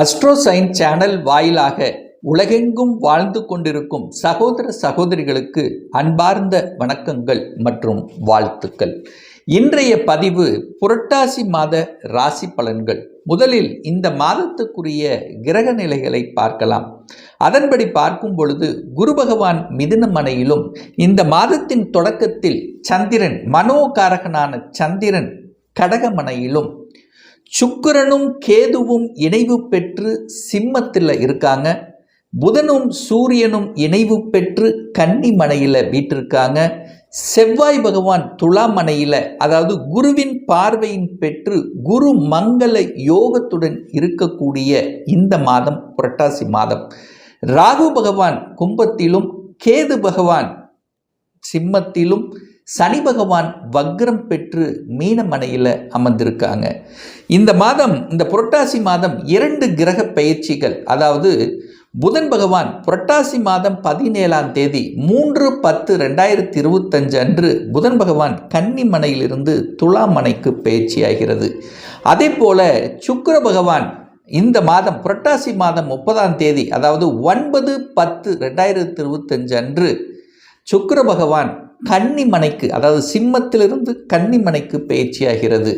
அஸ்ட்ரோசைன் channel வாயிலாக உலகெங்கும் வாழ்ந்து கொண்டிருக்கும் சகோதர சகோதரிகளுக்கு அன்பார்ந்த வணக்கங்கள் மற்றும் வாழ்த்துக்கள். இன்றைய பதிவு புரட்டாசி மாத ராசி பலன்கள். முதலில் இந்த மாதத்துக்குரிய கிரக நிலைகளை பார்க்கலாம். அதன்படி பார்க்கும் பொழுது குரு பகவான் மிதுனமனையிலும் இந்த மாதத்தின் தொடக்கத்தில் சந்திரன் மனோகாரகனான சந்திரன் கடகமனையிலும் சுக்கிரனும் கேதுவும் இணைவு பெற்று சிம்மத்தில் இருக்காங்க. புதனும் சூரியனும் இணைவு பெற்று கன்னிமனையில் வீட்டிருக்காங்க. செவ்வாய் பகவான் துலாமனையில் அதாவது குருவின் பார்வையின் பெற்று குரு மங்கள யோகத்துடன் இருக்கக்கூடிய இந்த மாதம் புரட்டாசி மாதம். ராகு பகவான் கும்பத்திலும் கேது பகவான் சிம்மத்திலும் சனி பகவான் வக்ரம் பெற்று மீனமனையில் அமர்ந்திருக்காங்க. இந்த மாதம் இந்த புரட்டாசி மாதம் இரண்டு கிரக பயிற்சிகள். அதாவது புதன் பகவான் புரட்டாசி மாதம் பதினேழாம் தேதி மூன்று பத்து ரெண்டாயிரத்தி இருபத்தஞ்சு அன்று புதன் பகவான் கன்னிமனையிலிருந்து துலாமனைக்கு பயிற்சியாகிறது அதே போல சுக்கர பகவான் இந்த மாதம் புரட்டாசி மாதம் முப்பதாம் தேதி அதாவது ஒன்பது பத்து ரெண்டாயிரத்தி இருபத்தஞ்சு அன்று சுக்கர பகவான் கன்னிமனைக்கு அதாவது சிம்மத்திலிருந்து கன்னிமனைக்கு பயிற்சியாகிறது.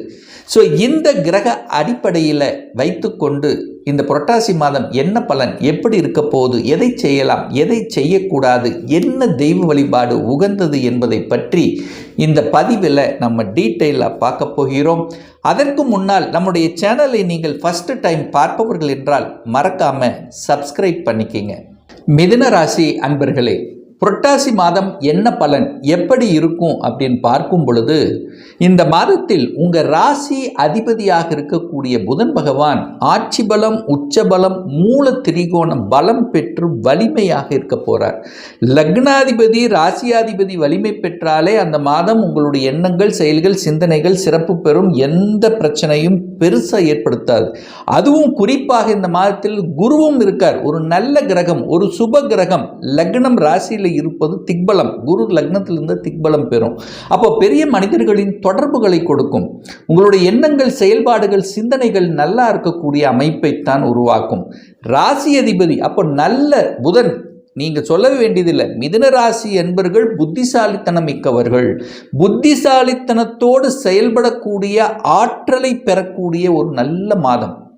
ஸோ இந்த கிரக அடிப்படையில் வைத்துக்கொண்டு இந்த புரட்டாசி மாதம் என்ன பலன்? எப்படி இருக்க போகுது? எதை செய்யலாம்? எதை செய்யக்கூடாது? என்ன தெய்வ வழிபாடு உகந்தது என்பதை பற்றி இந்த பதிவில் நம்ம டீட்டெயிலாக பார்க்க போகிறோம். அதற்கு முன்னால் நம்முடைய சேனலை நீங்கள் ஃபஸ்ட்டு டைம் பார்ப்பவர்கள் என்றால் மறக்காமல் சப்ஸ்கிரைப் பண்ணிக்கிங்க. மிதுன ராசி அன்பர்களே புரட்டாசி மாதம் என்ன பலன்? எப்படி இருக்கும்? அப்படின்னு பார்க்கும் பொழுது இந்த மாதத்தில் உங்கள் ராசி அதிபதியாக இருக்கக்கூடிய புதன் பகவான் ஆட்சி பலம் உச்ச பலம் மூல திரிகோணம் பலம் பெற்று வலிமையாக இருக்க போகிறார் லக்னாதிபதி ராசியாதிபதி வலிமை பெற்றாலே அந்த மாதம் உங்களுடைய எண்ணங்கள் செயல்கள் சிந்தனைகள் சிறப்பு பெறும். எந்த பிரச்சனையும் பெருசாக ஏற்படுத்தாது. அதுவும் குறிப்பாக இந்த மாதத்தில் குருவும் இருக்கார். ஒரு நல்ல கிரகம் ஒரு சுப கிரகம் லக்னம் ராசியில் இருப்பது திக்பலம். குரு லக்னத்திலிருந்து திக்பலம் பெறும். அப்போ பெரிய மனிதர்களின் தொடர்புகளை கொடுக்கும். உங்களுடைய எண்ணங்கள் செயல்பாடுகள் சிந்தனைகள் நல்லா இருக்கக்கூடிய அமைப்பைத்தான் உருவாக்கும். ராசி அதிபதி அப்போ நல்ல புதன். நீங்கள் சொல்ல வேண்டியதில்லை. மிதுன ராசி என்பர்கள் புத்திசாலித்தனம் மிக்கவர்கள். புத்திசாலித்தனத்தோடு செயல்படக்கூடிய ஆற்றலை பெறக்கூடிய ஒரு நல்ல மாதம்.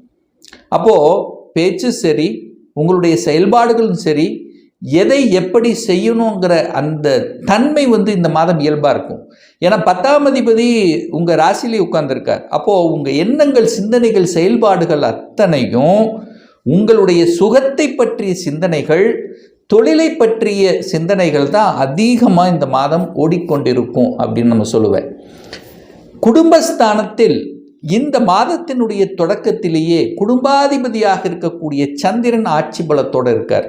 அப்போது பேச்சு சரி உங்களுடைய செயல்பாடுகளும் சரி எதை எப்படி செய்யணுங்கிற அந்த தன்மை வந்து இந்த மாதம் இயல்பாக இருக்கும். ஏன்னா பத்தாம் அதிபதி உங்கள் ராசிலேயே உட்கார்ந்துருக்கார். அப்போது உங்கள் எண்ணங்கள் சிந்தனைகள் செயல்பாடுகள் அத்தனையும் உங்களுடைய சுகத்தை பற்றிய சிந்தனைகள் தொழிலை பற்றிய சிந்தனைகள் தான் அதிகமாக இந்த மாதம் ஓடிக்கொண்டிருக்கும் அப்படின்னு நம்ம சொல்லுவேன். குடும்பஸ்தானத்தில் இந்த மாதத்தினுடைய தொடக்கத்திலேயே குடும்பாதிபதியாக இருக்கக்கூடிய சந்திரன் ஆட்சி பலத்தோடு இருக்கார்.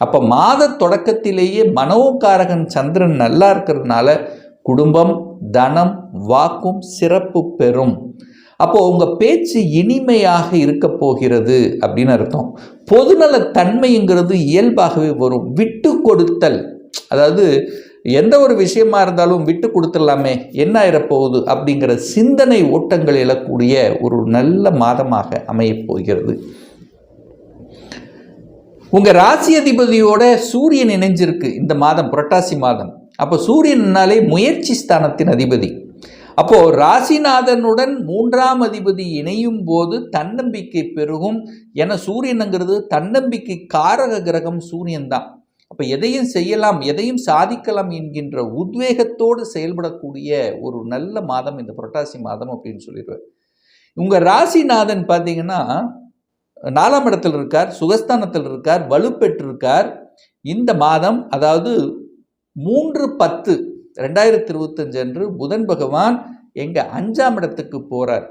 அப்போ மாத தொடக்கத்திலேயே மனோகாரகன் சந்திரன் நல்லா இருக்கிறதுனால குடும்பம் தனம் வாக்கும் சிறப்பு பெறும். அப்போது உங்கள் பேச்சு இனிமையாக இருக்க போகிறது அப்படின்னு அர்த்தம். பொதுநல தன்மைங்கிறது இயல்பாகவே வரும். விட்டு கொடுத்தல். அதாவது எந்த ஒரு விஷயமா இருந்தாலும் விட்டு கொடுத்துடலாமே என்ன ஆயிரப்போகுது அப்படிங்கிற சிந்தனை ஓட்டங்கள் எழக்கூடிய ஒரு நல்ல மாதமாக அமையப் போகிறது. உங்கள் ராசி அதிபதியோட சூரியன் இணைஞ்சிருக்கு இந்த மாதம் புரட்டாசி மாதம். அப்போ சூரியன்னாலே முயற்சி ஸ்தானத்தின் அதிபதி. அப்போது ராசிநாதனுடன் மூன்றாம் அதிபதி இணையும் போது தன்னம்பிக்கை பெருகும். என சூரியனுங்கிறது தன்னம்பிக்கை காரக கிரகம் சூரியன் தான். அப்போ எதையும் செய்யலாம் எதையும் சாதிக்கலாம் என்கின்ற உத்வேகத்தோடு செயல்படக்கூடிய ஒரு நல்ல மாதம் இந்த புரட்டாசி மாதம் அப்படின்னு சொல்லிடுவேன். உங்கள் ராசிநாதன் பார்த்தீங்கன்னா நாலாம் இடத்தில் இருக்கார் சுகஸ்தானத்தில் இருக்கார் வலுப்பெற்றிருக்கார். இந்த மாதம் அதாவது மூன்று பத்து ரெண்டாயிரத்தி இருபத்தஞ்சு அன்று புதன் பகவான் எங்கள் அஞ்சாம் இடத்துக்கு போகிறார்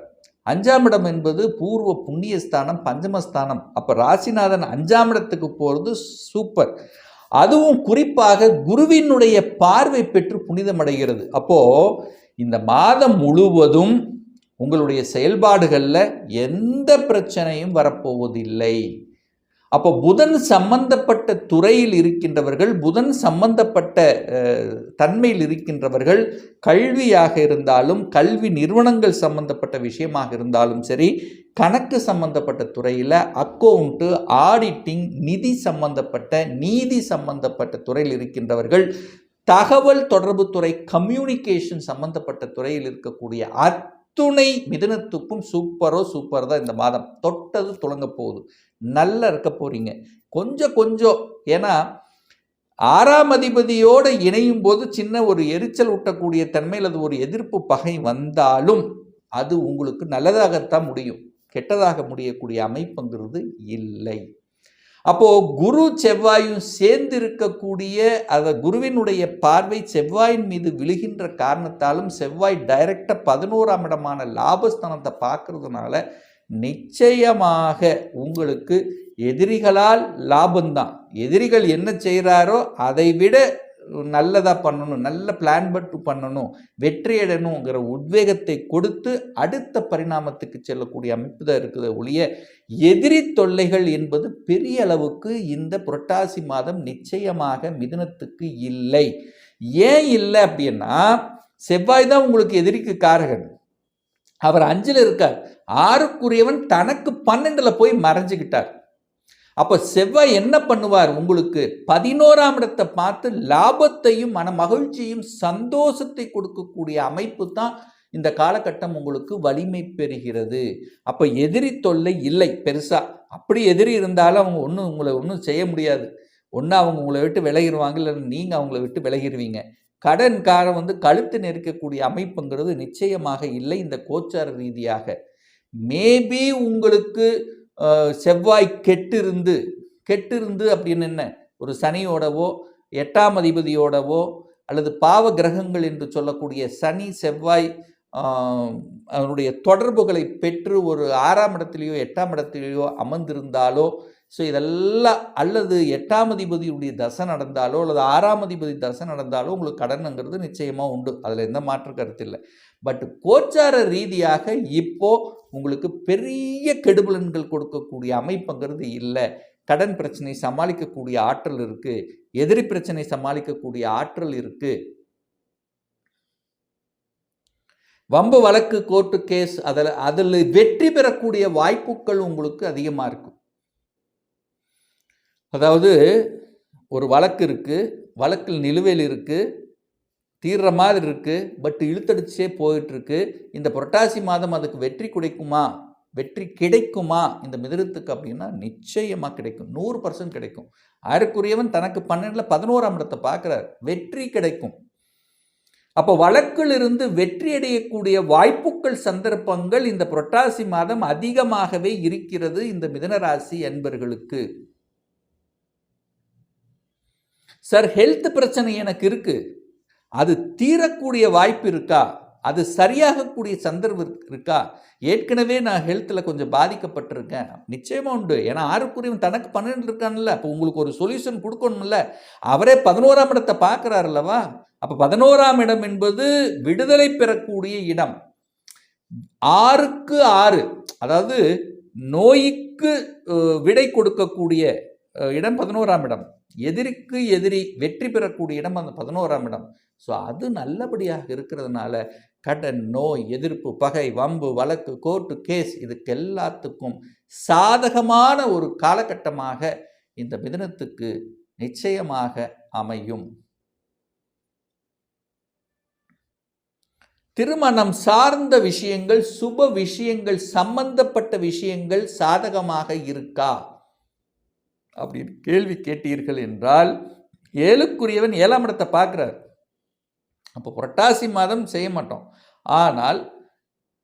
அஞ்சாம் இடம் என்பது பூர்வ புண்ணியஸ்தானம் பஞ்சமஸ்தானம். அப்போ ராசிநாதன் அஞ்சாம் இடத்துக்கு போகிறது சூப்பர் அதுவும் குறிப்பாக குருவினுடைய பார்வை பெற்று புனிதமடைகிறது. அப்போது இந்த மாதம் முழுவதும் உங்களுடைய செயல்பாடுகளில் எந்த பிரச்சனையும் வரப்போவதில்லை. அப்போ புதன் சம்பந்தப்பட்ட துறையில் இருக்கின்றவர்கள் புதன் சம்பந்தப்பட்ட தன்மையில் இருக்கின்றவர்கள் கல்வியாக இருந்தாலும் கல்வி நிறுவனங்கள் சம்பந்தப்பட்ட விஷயமாக இருந்தாலும் சரி கணக்கு சம்பந்தப்பட்ட துறையில் அக்கௌண்ட்டு ஆடிட்டிங் நிதி சம்பந்தப்பட்ட நீதி சம்பந்தப்பட்ட துறையில் இருக்கின்றவர்கள் தகவல் தொடர்பு துறை கம்யூனிகேஷன் சம்பந்தப்பட்ட துறையில் இருக்கக்கூடிய அத்துணை மிதனத்துக்கும் சூப்பரோ சூப்பர் தான் இந்த மாதம். தொட்டது துளங்க போகுது. நல்லா இருக்க போகிறீங்க கொஞ்சம் கொஞ்சம் ஏன்னா ஆறாம் அதிபதியோடு இணையும் போது சின்ன ஒரு எரிச்சல் ஊட்டக்கூடிய தன்மையில் அது ஒரு எதிர்ப்பு பகை வந்தாலும் அது உங்களுக்கு நல்லதாகத்தான் முடியும். கெட்டதாக முடியக்கூடிய அமைப்புங்கிறது இல்லை. அப்போது குரு செவ்வாயும் சேர்ந்து இருக்கக்கூடிய அந்த குருவினுடைய பார்வை செவ்வாயின் மீது விழுகின்ற காரணத்தாலும் செவ்வாய் டைரக்டாக பதினோராம் இடமான லாபஸ்தானத்தை பார்க்கறதுனால நிச்சயமாக உங்களுக்கு எதிரிகளால் லாபம்தான். எதிரிகள் என்ன செய்கிறாரோ அதை விட நல்லதாக பண்ணணும் நல்ல பிளான் பட்டு பண்ணணும் வெற்றியடணுங்கிற உத்வேகத்தை கொடுத்து அடுத்த பரிணாமத்துக்கு செல்லக்கூடிய அமைப்பு தான் இருக்குது ஒழிய எதிரி தொல்லைகள் என்பது பெரிய அளவுக்கு இந்த புரட்டாசி மாதம் நிச்சயமாக மிதுனத்துக்கு இல்லை. ஏன் இல்லை அப்படின்னா செவ்வாய் தான் உங்களுக்கு எதிரிக்கு காரகன். அவர் அஞ்சில் இருக்கார். ஆறுக்குரியவன் தனக்கு பன்னெண்டில் போய் மறைஞ்சுக்கிட்டார் அப்போ செவ்வாய் என்ன பண்ணுவார் உங்களுக்கு? பதினோராம் இடத்தை பார்த்து லாபத்தையும் மன மகிழ்ச்சியும் சந்தோஷத்தை கொடுக்கக்கூடிய அமைப்பு தான் இந்த காலகட்டம் உங்களுக்கு வலிமை பெறுகிறது. அப்போ எதிரி தொல்லை இல்லை பெருசாக அப்படி எதிரி இருந்தாலும் அவங்க ஒன்றும் உங்களை ஒன்றும் செய்ய முடியாது. ஒன்று அவங்க உங்களை விட்டு விலகிடுவாங்க இல்லை நீங்கள் அவங்கள விட்டு விலகிடுவீங்க கடன்காரன் வந்து கழுத்து நெருக்கக்கூடிய அமைப்புங்கிறது நிச்சயமாக இல்லை இந்த கோச்சார ரீதியாக. மேபி உங்களுக்கு செவ்வாய் கெட்டிருந்து கெட்டிருந்து அப்படின்னு என்ன? ஒரு சனியோடவோ எட்டாம் அதிபதியோடவோ அல்லது பாவ கிரகங்கள் என்று சொல்லக்கூடிய சனி செவ்வாய் அதனுடைய அவனுடைய தொடர்புகளை பெற்று ஒரு ஆறாம் இடத்திலேயோ எட்டாம் இடத்திலேயோ அமர்ந்திருந்தாலோ ஸோ இதெல்லாம் அல்லது எட்டாம் அதிபதியுடைய தசை நடந்தாலோ அல்லது ஆறாம் அதிபதி தசை நடந்தாலோ உங்களுக்கு கடனுங்கிறது நிச்சயமாக உண்டு. அதில் எந்த மாற்று கருத்து இல்லை. பட் கோச்சார ரீதியாக இப்போ உங்களுக்கு பெரிய கெடுபலன்கள் கொடுக்கக்கூடிய அமைப்புங்கிறது இல்லை. கடன் பிரச்சனை சமாளிக்கக்கூடிய ஆற்றல் இருக்கு. எதிரி பிரச்சனை சமாளிக்கக்கூடிய ஆற்றல் இருக்கு. வம்பு வழக்கு கோர்ட்டு கேஸ் அதில் அதில் வெற்றி பெறக்கூடிய வாய்ப்புகள் உங்களுக்கு அதிகமாக இருக்கும். அதாவது ஒரு வழக்கு இருக்குது வழக்கில் நிலுவையில் இருக்குது தீர்ற மாதிரி இருக்குது பட் இழுத்தடிச்சே போயிட்டுருக்கு. இந்த புரட்டாசி மாதம் அதுக்கு வெற்றி கிடைக்குமா? வெற்றி கிடைக்குமா? இந்த மிதிரத்துக்கு அப்படின்னா நிச்சயமாக கிடைக்கும். நூறு பர்சன்ட் கிடைக்கும். ஆருக்குரியவன் தனக்கு பன்னெண்டில் பதினோராம் இடத்தை பார்க்குறார். வெற்றி கிடைக்கும். அப்போ வழக்கில் இருந்து வெற்றி அடையக்கூடிய வாய்ப்புகள் சந்தர்ப்பங்கள் இந்த புரட்டாசி மாதம் அதிகமாகவே இருக்கிறது இந்த மிதனராசி அன்பர்களுக்கு. சார் ஹெல்த் பிரச்சனை எனக்கு இருக்குது அது தீரக்கூடிய வாய்ப்பு இருக்கா? அது சரியாகக்கூடிய சந்தர்ப்பம் இருக்கா? ஏற்கனவே நான் ஹெல்த்தில் கொஞ்சம் பாதிக்கப்பட்டிருக்கேன். நிச்சயமாக உண்டு. ஏன்னா ஆறுக்குரியவன் தனக்கு பன்னெண்டு இருக்கான்ல. அப்போ உங்களுக்கு ஒரு சொல்யூஷன் கொடுக்கணும்ல. அவரே பதினோராம் இடத்தை பார்க்குறாருல்லவா? அப்போ பதினோராம் இடம் என்பது விடுதலை பெறக்கூடிய இடம். ஆறுக்கு ஆறு அதாவது நோய்க்கு விடை கொடுக்கக்கூடிய இடம் பதினோராம் இடம். எதிரிக்கு எதிரி வெற்றி பெறக்கூடிய இடம் அந்த பதினோராம் இடம். ஸோ அது நல்லபடியாக இருக்கிறதுனால கடன் நோய் எதிர்ப்பு பகை வம்பு வழக்கு கோர்ட்டு கேஸ் இதுக்கு எல்லாத்துக்கும் சாதகமான ஒரு காலகட்டமாக இந்த மிதனத்துக்கு நிச்சயமாக அமையும். திருமணம் சார்ந்த விஷயங்கள் சுப விஷயங்கள் சம்பந்தப்பட்ட விஷயங்கள் சாதகமாக இருக்கா? அப்படின்னு கேள்வி கேட்டீர்கள் என்றால் ஏழுக்குரியவன் ஏழாம் இடத்தை பார்க்குறார். அப்போ புரட்டாசி மாதம் செய்ய மாட்டோம். ஆனால்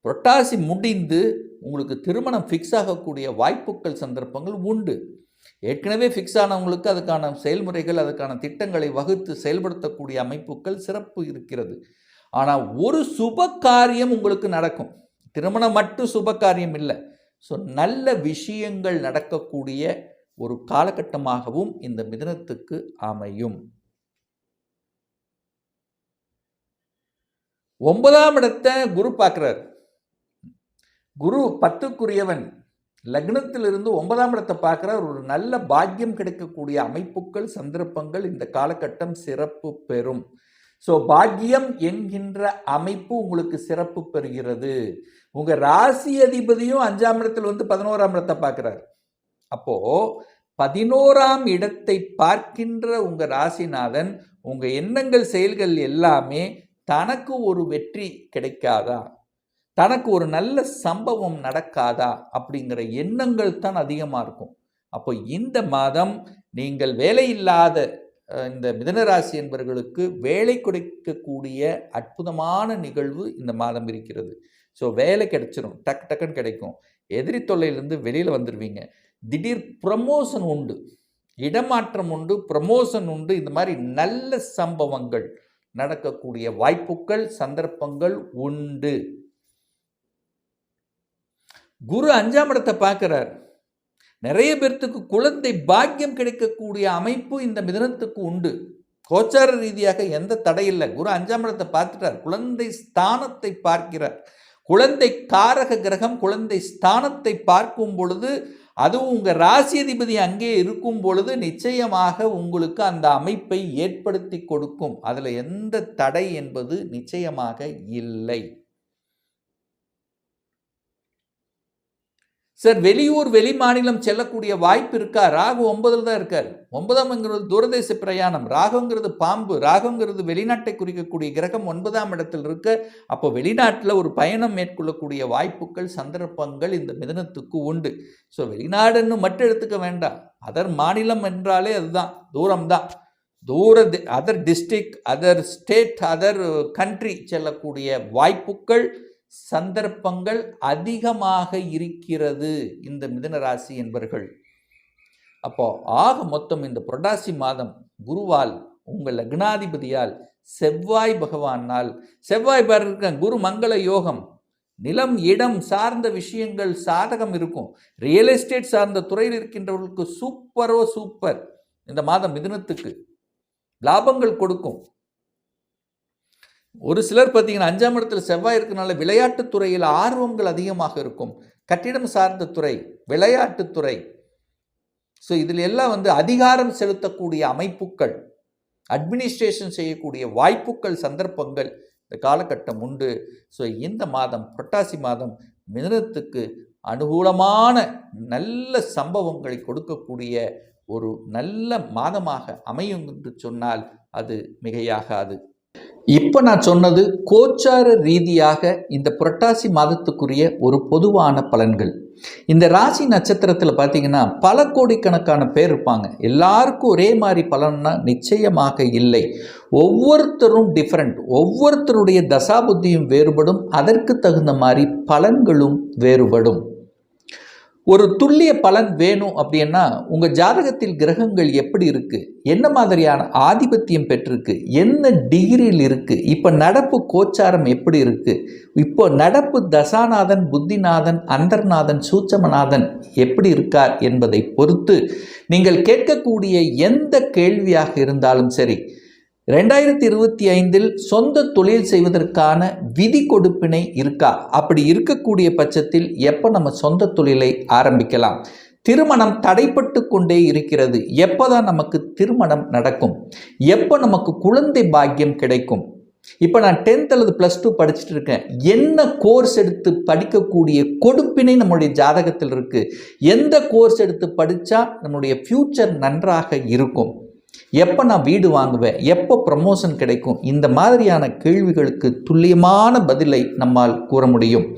புரட்டாசி முடிந்து உங்களுக்கு திருமணம் ஃபிக்ஸ் ஆகக்கூடிய வாய்ப்புகள் சந்தர்ப்பங்கள் உண்டு. ஏற்கனவே ஃபிக்ஸ் ஆனவங்களுக்கு அதுக்கான செயல்முறைகள் அதுக்கான திட்டங்களை வகுத்து செயல்படுத்தக்கூடிய அமைப்புகள் சிறப்பு இருக்கிறது. ஆனால் ஒரு சுப காரியம் உங்களுக்கு நடக்கும். திருமணம் மட்டும் சுப காரியம் இல்லை. ஸோ நல்ல விஷயங்கள் நடக்கக்கூடிய ஒரு காலகட்டமாகவும் இந்த மிதனத்துக்கு அமையும். ஒன்பதாம் இடத்தை குரு பார்க்குறார். குரு பத்துக்குரியவன். லக்னத்திலிருந்து ஒன்பதாம் இடத்தை பார்க்குறார். ஒரு நல்ல பாக்கியம் கிடைக்கக்கூடிய அமைப்புகள் சந்தர்ப்பங்கள் இந்த காலகட்டம் சிறப்பு பெறும். ஸோ பாக்கியம் என்கின்ற அமைப்பு உங்களுக்கு சிறப்பு பெறுகிறது. உங்கள் ராசி அதிபதியும் அஞ்சாம் இடத்தில் வந்து பதினோராம் இடத்தை பார்க்குறாரு. அப்போ பதினோராம் இடத்தை பார்க்கின்ற உங்க ராசிநாதன் உங்க எண்ணங்கள் செயல்கள் எல்லாமே தனக்கு ஒரு வெற்றி கிடைக்காதா? தனக்கு ஒரு நல்ல சம்பவம் நடக்காதா? அப்படிங்கிற எண்ணங்கள் தான் அதிகமாக இருக்கும். அப்போ இந்த மாதம் நீங்கள் வேலையில்லாத இல்லாத இந்த மிதனராசி என்பவர்களுக்கு வேலை கிடைக்கக்கூடிய அற்புதமான நிகழ்வு இந்த மாதம் இருக்கிறது. ஸோ வேலை கிடைச்சிரும். டக்கு டக்குன்னு கிடைக்கும். எதிரி தொல்லையிலேருந்து வெளியில் வந்துடுவீங்க திடீர் ப்ரமோஷன் உண்டு. இடமாற்றம் உண்டு ப்ரமோஷன் உண்டு. இந்த மாதிரி நல்ல சம்பவங்கள் நடக்கக்கூடிய வாய்ப்புகள் சந்தர்ப்பங்கள் உண்டு. குரு அஞ்சாம் இடத்தை பார்க்கிறார். நிறைய பேர்த்துக்கு குழந்தை பாக்கியம் கிடைக்கக்கூடிய அமைப்பு இந்த மிதனத்துக்கு உண்டு. கோச்சார ரீதியாக எந்த தடையில்லை குரு அஞ்சாம் இடத்தை பார்த்துட்டார். குழந்தை ஸ்தானத்தை பார்க்கிறார். குழந்தை காரக கிரகம் குழந்தை ஸ்தானத்தை பார்க்கும் பொழுது அதுவும் உங்கள் ராசி அதிபதி அங்கே இருக்கும் பொழுது நிச்சயமாக உங்களுக்கு அந்த அமைப்பை ஏற்படுத்தி கொடுக்கும். அதில் எந்த தடை என்பது நிச்சயமாக இல்லை. சார் வெளியூர் வெளி மாநிலம் செல்லக்கூடிய வாய்ப்பு இருக்கா? ராகு ஒன்பதில் தான் இருக்கார். ஒன்பதாம்ங்கிறது தூரதேச பிரயாணம். ராகுங்கிறது பாம்பு. ராகுங்கிறது வெளிநாட்டை குறிக்கக்கூடிய கிரகம் ஒன்பதாம் இடத்தில் இருக்க. அப்போ வெளிநாட்டில் ஒரு பயணம் மேற்கொள்ளக்கூடிய வாய்ப்புகள் சந்தர்ப்பங்கள் இந்த மிதனத்துக்கு உண்டு. ஸோ வெளிநாடுன்னு மட்டும் எடுத்துக்க வேண்டாம். அதர் மாநிலம் என்றாலே அதுதான். தூரம்தான். தூர other district other state other country செல்லக்கூடிய வாய்ப்புகள் சந்தர்ப்பங்கள் அதிகமாக இருக்கிறது இந்த மிதனராசி என்பர்கள். அப்போ ஆக மொத்தம் இந்த புரட்டாசி மாதம் குருவால் உங்கள் லக்னாதிபதியால் செவ்வாய் பகவானால் செவ்வாய் பாருங்க குரு மங்கள யோகம் நிலம் இடம் சார்ந்த விஷயங்கள் சாதகம் இருக்கும். ரியல் எஸ்டேட் சார்ந்த துறையில் இருக்கின்றவர்களுக்கு சூப்பரோ சூப்பர் இந்த மாதம் மிதுனத்துக்கு. லாபங்கள் கொடுக்கும். ஒரு சிலர் பார்த்தீங்கன்னா அஞ்சாம் இடத்துல செவ்வாய் இருக்கனால விளையாட்டுத் துறையில் ஆர்வங்கள் அதிகமாக இருக்கும். கட்டிடம் சார்ந்த துறை விளையாட்டுத்துறை ஸோ இதில் எல்லாம் வந்து அதிகாரம் செலுத்தக்கூடிய அமைப்புகள் அட்மினிஸ்ட்ரேஷன் செய்யக்கூடிய வாய்ப்புகள் சந்தர்ப்பங்கள் இந்த காலகட்டம் உண்டு. ஸோ இந்த மாதம் புரட்டாசி மாதம் மிதனத்துக்கு அனுகூலமான நல்ல சம்பவங்களை கொடுக்கக்கூடிய ஒரு நல்ல மாதமாக அமையும் என்று சொன்னால் அது மிகையாகாது. இப்போ நான் சொன்னது கோச்சார ரீதியாக இந்த புரட்டாசி மாதத்துக்குரிய ஒரு பொதுவான பலன்கள். இந்த ராசி நட்சத்திரத்தில் பார்த்தீங்கன்னா பல கோடிக்கணக்கான பேர் இருப்பாங்க. எல்லாருக்கும் ஒரே மாதிரி பலன்னா நிச்சயமாக இல்லை. ஒவ்வொருத்தரும் டிஃப்ரெண்ட் ஒவ்வொருத்தருடைய தசாபுத்தியும் வேறுபடும். அதற்கு தகுந்த மாதிரி பலன்களும் வேறுபடும். ஒரு துல்லிய பலன் வேணும் அப்படின்னா உங்கள் ஜாதகத்தில் கிரகங்கள் எப்படி இருக்குது என்ன மாதிரியான ஆதிபத்தியம் பெற்றிருக்கு? என்ன டிகிரியில் இருக்குது இப்போ நடப்பு கோச்சாரம் எப்படி இருக்குது இப்போ நடப்பு தசாநாதன் புத்திநாதன் அந்தர்நாதன் சூச்சமநாதன் எப்படி இருக்கார் என்பதை பொறுத்து நீங்கள் கேட்கக்கூடிய எந்த கேள்வியாக இருந்தாலும் சரி ரெண்டாயிரத்தி இருபத்தி ஐந்தில் சொந்த தொழில் செய்வதற்கான விதி கொடுப்பினை இருக்கா? அப்படி இருக்கக்கூடிய பட்சத்தில் எப்போ நம்ம சொந்த தொழிலை ஆரம்பிக்கலாம்? திருமணம் தடைப்பட்டு கொண்டே இருக்கிறது. எப்போதான் நமக்கு திருமணம் நடக்கும்? எப்போ நமக்கு குழந்தை பாக்கியம் கிடைக்கும்? இப்போ நான் டென்த் அல்லது ப்ளஸ் டூ படிச்சுட்டு இருக்கேன். என்ன கோர்ஸ் எடுத்து படிக்கக்கூடிய கொடுப்பினை நம்முடைய ஜாதகத்தில் இருக்குது எந்த கோர்ஸ் எடுத்து படித்தா நம்முடைய ஃப்யூச்சர் நன்றாக இருக்கும்? எப்போ நான் வீடு வாங்குவேன்? எப்போ ப்ரமோஷன் கிடைக்கும்? இந்த மாதிரியான கேள்விகளுக்கு துல்லியமான பதிலை நம்மால் கூற முடியும்.